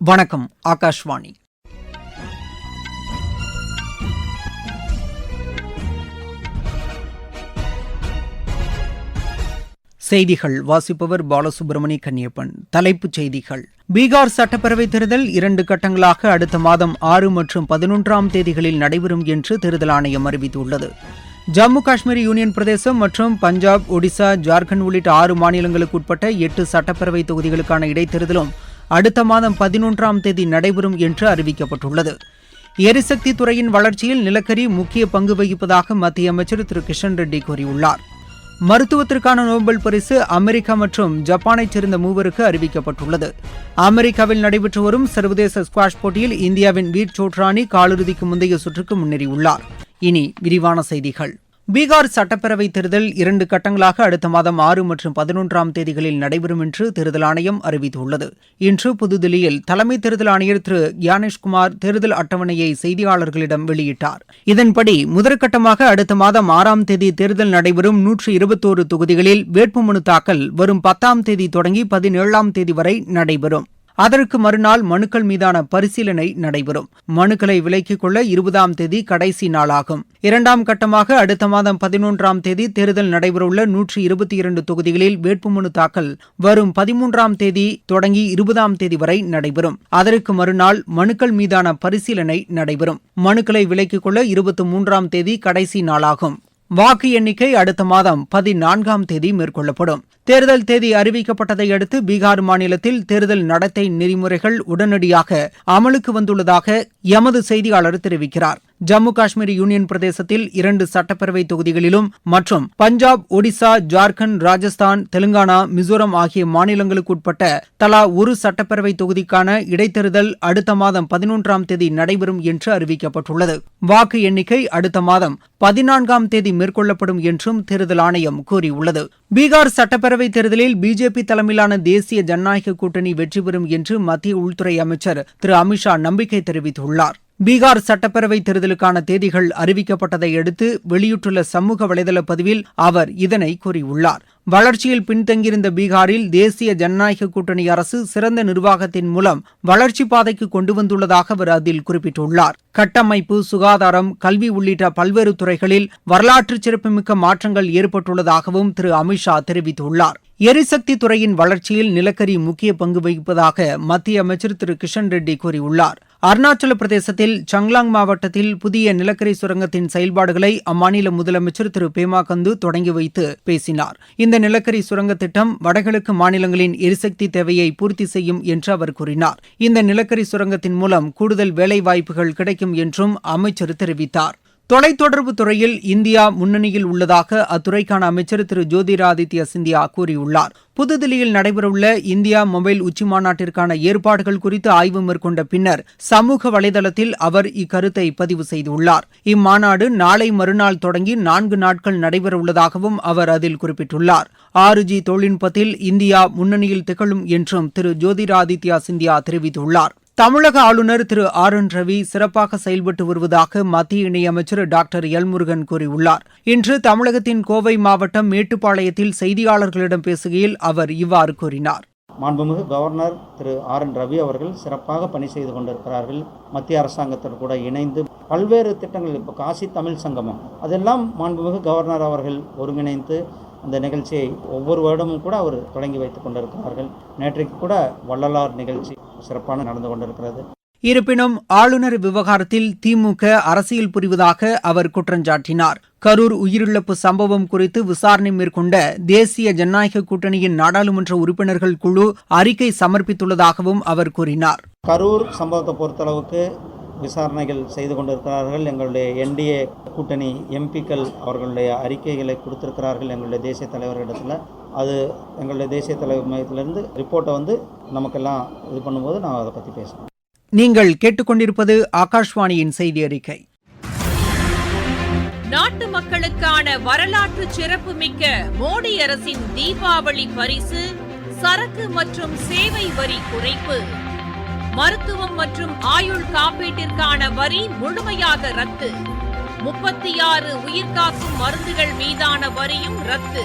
வணக்கம் ஆகாஷ்வாணி. செய்திகள் வாசிப்பவர் பாலசுப்ரமணி கன்னியப்பன். தலைப்புச் செய்திகள். பீகார் சட்டப்பேரவைத் தேர்தல் இரண்டு கட்டங்களாக அடுத்த மாதம் ஆறு மற்றும் பதினொன்றாம் தேதிகளில் நடைபெறும் என்று தேர்தல் ஆணையம் அறிவித்துள்ளது. ஜம்மு காஷ்மீர் யூனியன் பிரதேசம் மற்றும் பஞ்சாப் ஒடிசா ஜார்க்கண்ட் உள்ளிட்ட ஆறு மாநிலங்களுக்கு உட்பட்ட எட்டு சட்டப்பேரவை தொகுதிகளுக்கான இடைத்தேர்தலும் அடுத்த மாதம் பதினொன்றாம் தேதி நடைபெறும் என்று அறிவிக்கப்பட்டுள்ளது. எரிசக்தி துறையின் வளர்ச்சியில் நிலக்கரி முக்கிய பங்கு வகிப்பதாக மத்திய அமைச்சர் திரு கிஷன் ரெட்டி கூறியுள்ளார். மருத்துவத்திற்கான நோபல் பரிசு அமெரிக்கா மற்றும் ஜப்பானைச் சேர்ந்த மூவருக்கு அறிவிக்கப்பட்டுள்ளது. அமெரிக்காவில் நடைபெற்று வரும் சர்வதேச ஸ்குவாஷ் போட்டியில் இந்தியாவின் வீர் சோட்ரானி காலிறுதிக்கு முந்தைய சுற்றுக்கு முன்னேறியுள்ளார். இனி விரிவான செய்திகள். பீகார் சட்டப்பேரவை தேர்தல் இரண்டு கட்டங்களாக அடுத்த மாதம் ஆறு மற்றும் பதினொன்றாம் தேதிகளில் நடைபெறும் என்று தேர்தல் ஆணையம் அறிவித்துள்ளது. இன்று புதுதில்லியில் தலைமை தேர்தல் ஆணையர் திரு கியானேஷ்குமார் தேர்தல் அட்டவணையை செய்தியாளர்களிடம் வெளியிட்டார். இதன்படி முதற்கட்டமாக அடுத்த மாதம் ஆறாம் தேதி தேர்தல் நடைபெறும் நூற்று இருபத்தோரு தொகுதிகளில் வேட்புமனு தாக்கல் வரும் பத்தாம் தேதி தொடங்கி பதினேழாம் தேதி வரை நடைபெறும். அதற்கு மறுநாள் மனுக்கள் மீதான பரிசீலனை நடைபெறும். மனுக்களை விலக்கிக் கொள்ள இருபதாம் தேதி கடைசி நாளாகும். இரண்டாம் கட்டமாக அடுத்த மாதம் பதினொன்றாம் தேதி தேர்தல் நடைபெறவுள்ள நூற்றி இருபத்தி இரண்டு தொகுதிகளில் வேட்புமனு தாக்கல் வரும் பதிமூன்றாம் தேதி தொடங்கி இருபதாம் தேதி வரை நடைபெறும். அதற்கு மறுநாள் மனுக்கள் மீதான பரிசீலனை நடைபெறும். மனுக்களை விலக்கிக் கொள்ள இருபத்தி மூன்றாம் தேதி கடைசி நாளாகும். வாக்கு எண்ணிக்கை அடுத்த மாதம் பதினான்காம் தேதி மேற்கொள்ளப்படும். தேர்தல் தேதி அறிவிக்கப்பட்டதை அடுத்து பீகார் மாநிலத்தில் தேர்தல் நடத்தை நெறிமுறைகள் உடனடியாக அமலுக்கு வந்துள்ளதாக எமது செய்தியாளர் தெரிவிக்கிறார். ஜம்மு காஷ்மீர் யூனியன் பிரதேசத்தில் இரண்டு சட்டப்பேரவை தொகுதிகளிலும் மற்றும் பஞ்சாப் ஒடிசா ஜார்க்கண்ட் ராஜஸ்தான் தெலுங்கானா மிசோரம் ஆகிய மாநிலங்களுக்குட்பட்ட தலா ஒரு சட்டப்பேரவை தொகுதிக்கான இடைத்தேர்தல் அடுத்த மாதம் பதினொன்றாம் தேதி நடைபெறும் என்று அறிவிக்கப்பட்டுள்ளது. வாக்கு எண்ணிக்கை அடுத்த மாதம் பதினான்காம் தேதி மேற்கொள்ளப்படும் என்றும் தேர்தல் ஆணையம் கூறியுள்ளது. பீகார் சட்டப்பேரவை தேர்தலில் பிஜேபி தலைமையிலான தேசிய ஜனநாயக கூட்டணி வெற்றி பெறும் என்று மத்திய உள்துறை அமைச்சர் திரு அமித்ஷா நம்பிக்கை தெரிவித்துள்ளார். பீகார் சட்டப்பேரவை தேர்தலுக்கான தேதிகள் அறிவிக்கப்பட்டதை அடுத்து வெளியிட்டுள்ள சமூக வலைதள பதிவில் அவர் இதனை கூறியுள்ளார். வளர்ச்சியில் பின்தங்கியிருந்த பீகாரில் தேசிய ஜனநாயக கூட்டணி அரசு சிறந்த நிர்வாகத்தின் மூலம் வளர்ச்சி பாதைக்கு கொண்டு வந்துள்ளதாக அவர் அதில் குறிப்பிட்டுள்ளார். கட்டமைப்பு சுகாதாரம் கல்வி உள்ளிட்ட பல்வேறு துறைகளில் வரலாற்று சிறப்புமிக்க மாற்றங்கள் ஏற்பட்டுள்ளதாகவும் திரு அமித்ஷா தெரிவித்துள்ளார். எரிசக்தி துறையின் வளர்ச்சியில் நிலக்கரி முக்கிய பங்கு வகிப்பதாக மத்திய அமைச்சர் திரு கிஷன் ரெட்டி கூறியுள்ளார். அருணாச்சல பிரதேசத்தில் சங்லாங் மாவட்டத்தில் புதிய நிலக்கரி சுரங்கத்தின் செயல்பாடுகளை அம்மாநில முதலமைச்சர் திரு. பேமா கந்து தொடங்கி வைத்து பேசினார். இந்த நிலக்கரி சுரங்க திட்டம் வடகிழக்கு மாநிலங்களின் எரிசக்தி தேவையை பூர்த்தி செய்யும் என்று அவர் கூறினார். இந்த நிலக்கரி சுரங்கத்தின் மூலம் கூடுதல் வேலைவாய்ப்புகள் கிடைக்கும் என்றும் அமைச்சர் தெரிவித்தார். தொலைத்தொடர்பு துறையில் இந்தியா முன்னணியில் உள்ளதாக அத்துறைக்கான அமைச்சர் திரு ஜோதிராதித்ய சிந்தியா கூறியுள்ளார். புதுதில்லியில் நடைபெறவுள்ள இந்தியா மொபைல் உச்சிமாநாட்டிற்கான ஏற்பாடுகள் குறித்து ஆய்வு மேற்கொண்ட பின்னர் சமூக வலைதளத்தில் அவர் இக்கருத்தை பதிவு செய்துள்ளார். இம்மாநாடு நாளை மறுநாள் தொடங்கி நான்கு நாட்கள் நடைபெறவுள்ளதாகவும் அவர் அதில் குறிப்பிட்டுள்ளார். ஆறு ஜி தொழில்நுட்பத்தில் இந்தியா முன்னணியில் திகழும் என்றும் திரு ஜோதிராதித்யா சிந்தியா தெரிவித்துள்ளார். தமிழக ஆளுநர் திரு ஆர் என் ரவி சிறப்பாக செயல்பட்டு வருவதாக மத்திய இணையமைச்சர் டாக்டர் எல்முருகன் கூறியுள்ளார். இன்று தமிழகத்தின் கோவை மாவட்டம் மேட்டுப்பாளையத்தில் செய்தியாளர்களிடம் பேசுகையில் அவர் இவ்வாறு கூறினார். மாண்புமிகு governor Thiru R N Ravi அவர்கள் சிறப்பாக பணி செய்து கொண்டிருக்கிறார்கள். மத்திய அரசாங்கத்தில் கூட இணைந்து பல்வேறு திட்டங்கள் இப்போ காசி தமிழ் சங்கமம் அதெல்லாம் மாண்புமிகு கவர்னர் அவர்கள் ஒருங்கிணைந்து அந்த நிகழ்ச்சியை ஒவ்வொரு வருடமும் கூட அவர் தொடங்கி வைத்துக் கொண்டிருக்கிறார்கள். நேற்றைக்கு கூட வள்ளலார் நிகழ்ச்சி சிறப்பான நடந்து கொண்டிருக்கிறது. இருப்பினும் ஆளுநர் விவகாரத்தில் திமுக அரசியல் புரிவதாக அவர் குற்றஞ்சாட்டினார் கரூர் உயிரிழப்பு சம்பவம் குறித்து விசாரணை மேற்கொண்ட தேசிய ஜனநாயக கூட்டணியின் நாடாளுமன்ற உறுப்பினர்கள் குழு அறிக்கை சமர்ப்பித்துள்ளதாகவும் அவர் கூறினார். கரூர் சம்பவத்தை பொறுத்தளவுக்கு விசாரணைகள் செய்து கொண்டிருக்கிறார்கள். எங்களுடைய என்டிஏ கூட்டணி எம்பிக்கள் அவர்களுடைய அறிக்கைகளை கொடுத்திருக்கிறார்கள். எங்களுடைய தேசிய தலைவர்களிடத்தில் அது எங்களுடைய தேசிய தலைவர் மையத்திலிருந்து ரிப்போர்ட்டை வந்து நமக்கெல்லாம் இது பண்ணும்போது நான் அதை பற்றி பேசுகிறேன் நீங்கள் கேட்டுக்கொண்டிருப்பது ஆகாஷ்வாணியின் செய்தி அறிக்கை. நாட்டு மக்களுக்கான வரலாற்று சிறப்புமிக்க மோடி அரசின் தீபாவளி பரிசு சரக்கு மற்றும் சேவை வரி குறைப்பு. மருத்துவம் மற்றும் ஆயுள் காப்பீட்டிற்கான வரி முழுமையாக ரத்து. முப்பத்தி ஆறு உயிர்காக்கும் மருந்துகள் மீதான வரியும் ரத்து.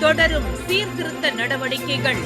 தொடரும் சீர்திருத்த நடவடிக்கைகள்.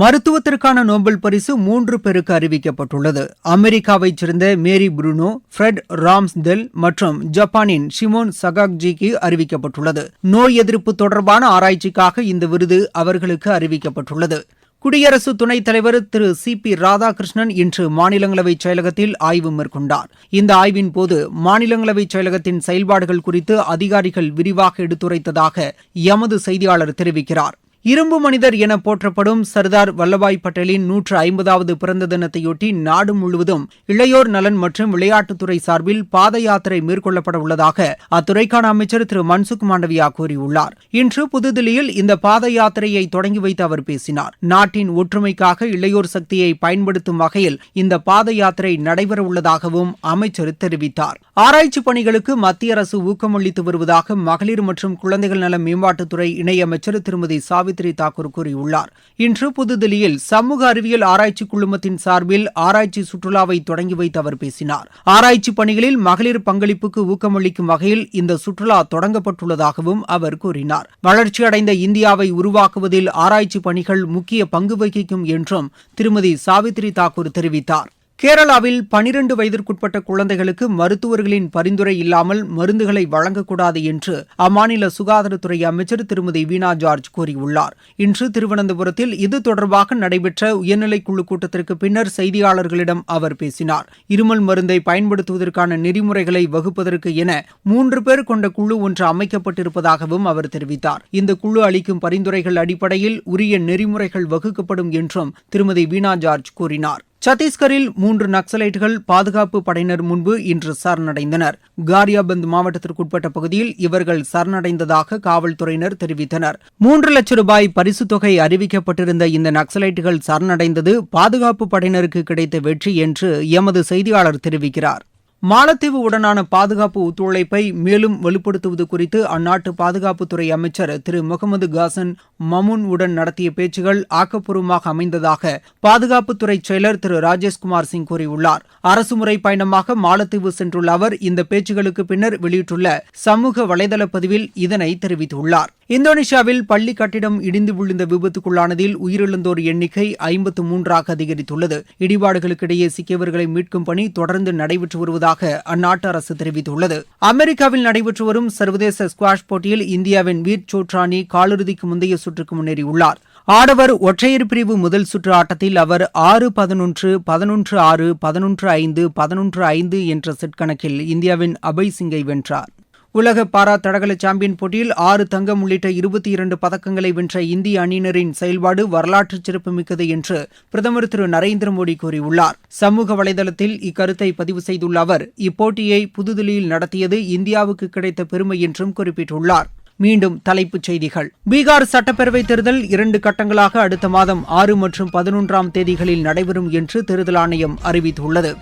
மருத்துவத்திற்கான நோபல் பரிசு மூன்று பேருக்கு அறிவிக்கப்பட்டுள்ளது. அமெரிக்காவைச் சேர்ந்த மேரி புருனோ ஃப்ரெட் ராம்ஸ்டெல் மற்றும் ஜப்பானின் ஷிமோன் சகாக்ஜிக்கு அறிவிக்கப்பட்டுள்ளது. நோய் எதிர்ப்பு தொடர்பான ஆராய்ச்சிக்காக இந்த விருது அவர்களுக்கு அறிவிக்கப்பட்டுள்ளது. குடியரசு துணைத் தலைவர் திரு சி பி ராதாகிருஷ்ணன் இன்று மாநிலங்களவை செயலகத்தில் ஆய்வு மேற்கொண்டார். இந்த ஆய்வின் போது மாநிலங்களவை செயலகத்தின் செயல்பாடுகள் குறித்து அதிகாரிகள் விரிவாக எடுத்துரைத்ததாக எமது செய்தியாளர் தெரிவிக்கிறார். இரும்பு மனிதர் என போற்றப்படும் சர்தார் வல்லபாய் பட்டேலின் நூற்று ஐம்பதாவது பிறந்த தினத்தையொட்டி நாடு முழுவதும் இளையோர் நலன் மற்றும் விளையாட்டுத்துறை சார்பில் பாத யாத்திரை மேற்கொள்ளப்பட உள்ளதாக அத்துறைக்கான அமைச்சர் திரு மன்சுக் மாண்டவியா கூறியுள்ளார். இன்று புதுதில்லியில் இந்த பாத யாத்திரையை தொடங்கி வைத்து அவர் பேசினார். நாட்டின் ஒற்றுமைக்காக இளையோர் சக்தியை பயன்படுத்தும் வகையில் இந்த பாத யாத்திரை நடைபெறவுள்ளதாகவும் அமைச்சர் தெரிவித்தார். ஆராய்ச்சி பணிகளுக்கு மத்திய அரசு ஊக்கமளித்து வருவதாக மகளிர் மற்றும் குழந்தைகள் நல மேம்பாட்டுத்துறை இணையமைச்சர் திருமதி சாவி சாவித்ரி தாக்கூர் கூறியுள்ளார். இன்று புதுதில்லியில் சமூக அறிவியல் ஆராய்ச்சி குழுமத்தின் சார்பில் ஆராய்ச்சி சுற்றுலாவை தொடங்கி வைத்து அவர் பேசினார். ஆராய்ச்சி பணிகளில் மகளிர் பங்களிப்புக்கு ஊக்கமளிக்கும் வகையில் இந்த சுற்றுலா தொடங்கப்பட்டுள்ளதாகவும் அவர் கூறினார். வளர்ச்சியடைந்த இந்தியாவை உருவாக்குவதில் ஆராய்ச்சி பணிகள் முக்கிய பங்கு வகிக்கும் என்றும் திருமதி சாவித்ரி தாக்கூர் தெரிவித்தார். கேரளாவில் பனிரண்டு வயதிற்குட்பட்ட குழந்தைகளுக்கு மருத்துவர்களின் பரிந்துரை இல்லாமல் மருந்துகளை வழங்கக்கூடாது என்று அம்மாநில சுகாதாரத்துறை அமைச்சர் திருமதி வீணா ஜார்ஜ் கூறியுள்ளார். இன்று திருவனந்தபுரத்தில் இது தொடர்பாக நடைபெற்ற உயர்நிலைக்குழு கூட்டத்திற்கு பின்னர் செய்தியாளர்களிடம் அவர் பேசினார். இருமல் மருந்தை பயன்படுத்துவதற்கான நெறிமுறைகளை வகுப்பதற்கு என மூன்று பேர் கொண்ட குழு ஒன்று அமைக்கப்பட்டிருப்பதாகவும் அவர் தெரிவித்தார். இந்த குழு அளிக்கும் பரிந்துரைகள் அடிப்படையில் உரிய நெறிமுறைகள் வகுக்கப்படும் என்றும் திருமதி வீணா ஜார்ஜ் கூறினார். சத்தீஸ்கரில் மூன்று நக்சலைட்டுகள் பாதுகாப்பு படையினர் முன்பு இன்று சரணடைந்தனர். காரியாபந்த் மாவட்டத்திற்குட்பட்ட பகுதியில் இவர்கள் சரணடைந்ததாக காவல்துறையினர் தெரிவித்தனர். மூன்று லட்சம் ரூபாய் பரிசுத் தொகை அறிவிக்கப்பட்டிருந்த இந்த நக்சலைட்டுகள் சரணடைந்தது பாதுகாப்பு படையினருக்கு கிடைத்த வெற்றி என்று எமது செய்தியாளர் தெரிவிக்கிறார். மாலத்தீவு உடனான பாதுகாப்பு ஒத்துழைப்பை மேலும் வலுப்படுத்துவது குறித்து அந்நாட்டு பாதுகாப்புத்துறை அமைச்சர் திரு. முகமது காசன் மமுன் உடன் நடத்திய பேச்சுகள் ஆக்கப்பூர்வமாக அமைந்ததாக பாதுகாப்புத்துறை செயலர் திரு. ராஜேஷ்குமார் சிங் கூறியுள்ளார். அரசுமுறை பயணமாக மாலத்தீவு சென்றுள்ள அவர் இந்த பேச்சுகளுக்கு பின்னர் வெளியிட்டுள்ள சமூக வலைதள பதிவில் இதனை தெரிவித்துள்ளார். இந்தோனேஷியாவில் பள்ளி கட்டிடம் இடிந்து விழுந்த விபத்துக்குள்ளானதில் உயிரிழந்தோர் எண்ணிக்கை ஐம்பத்து மூன்றாக அதிகரித்துள்ளது. இடிபாடுகளுக்கிடையே சிக்கியவர்களை மீட்கும் பணி தொடர்ந்து நடைபெற்று வருவதாக அந்நாட்டு அரசு தெரிவித்துள்ளது. அமெரிக்காவில் நடைபெற்று வரும் சர்வதேச ஸ்குவாஷ் போட்டியில் இந்தியாவின் வீர் சோட்ரானி காலிறுதிக்கு முந்தைய சுற்றுக்கு முன்னேறியுள்ளார். ஆடவர் ஒற்றையர் பிரிவு முதல் சுற்று ஆட்டத்தில் அவர் ஆறு பதினொன்று பதினொன்று ஆறு பதினொன்று ஐந்து பதினொன்று ஐந்து என்ற செட் கணக்கில் இந்தியாவின் அபய் சிங்கை வென்றார். உலக பாரா தடகள சாம்பியன் போட்டியில் ஆறு தங்கம் உள்ளிட்ட இருபத்தி இரண்டு பதக்கங்களை வென்ற இந்திய அணியினரின் செயல்பாடு வரலாற்று சிறப்புமிக்கது என்று பிரதமர் திரு நரேந்திர மோடி கூறியுள்ளார். சமூக வலைதளத்தில் இக்கருத்தை பதிவு செய்துள்ள அவர் இப்போட்டியை புதுதில்லியில் நடத்தியது இந்தியாவுக்கு கிடைத்த பெருமை என்றும் குறிப்பிட்டுள்ளார். மீண்டும் தலைப்புச் செய்திகள். பீகார் சட்டப்பேரவைத் தேர்தல் இரண்டு கட்டங்களாக அடுத்த மாதம் ஆறு மற்றும் பதினொன்றாம் தேதிகளில் நடைபெறும் என்று தேர்தல் ஆணையம் அறிவித்துள்ளது.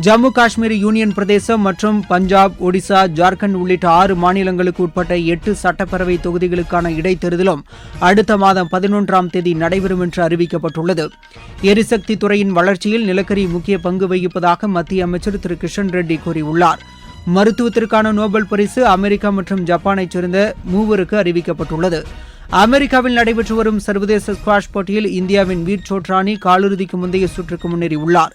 ஜம்மு காஷ்மீர் யூனியன் பிரதேசம் மற்றும் பஞ்சாப் ஒடிசா ஜார்க்கண்ட் உள்ளிட்ட ஆறு மாநிலங்களுக்கு உட்பட்ட எட்டு சட்டப்பேரவை தொகுதிகளுக்கான இடைத்தேர்தலும் அடுத்த மாதம் பதினொன்றாம் தேதி நடைபெறும் என்று அறிவிக்கப்பட்டுள்ளது. எரிசக்தி துறையின் வளர்ச்சியில் நிலக்கரி முக்கிய பங்கு வகிப்பதாக மத்திய அமைச்சர் திரு கிஷன் ரெட்டி கூறியுள்ளார். மருத்துவத்திற்கான நோபல் பரிசு அமெரிக்கா மற்றும் ஜப்பானைச் சேர்ந்த மூவருக்கு அறிவிக்கப்பட்டுள்ளது. அமெரிக்காவில் நடைபெற்று வரும் சர்வதேச ஸ்குவாஷ் போட்டியில் இந்தியாவின் வீர் சோட்ரானி காலிறுதிக்கு முந்தைய சுற்றுக்கு முன்னேறியுள்ளார்.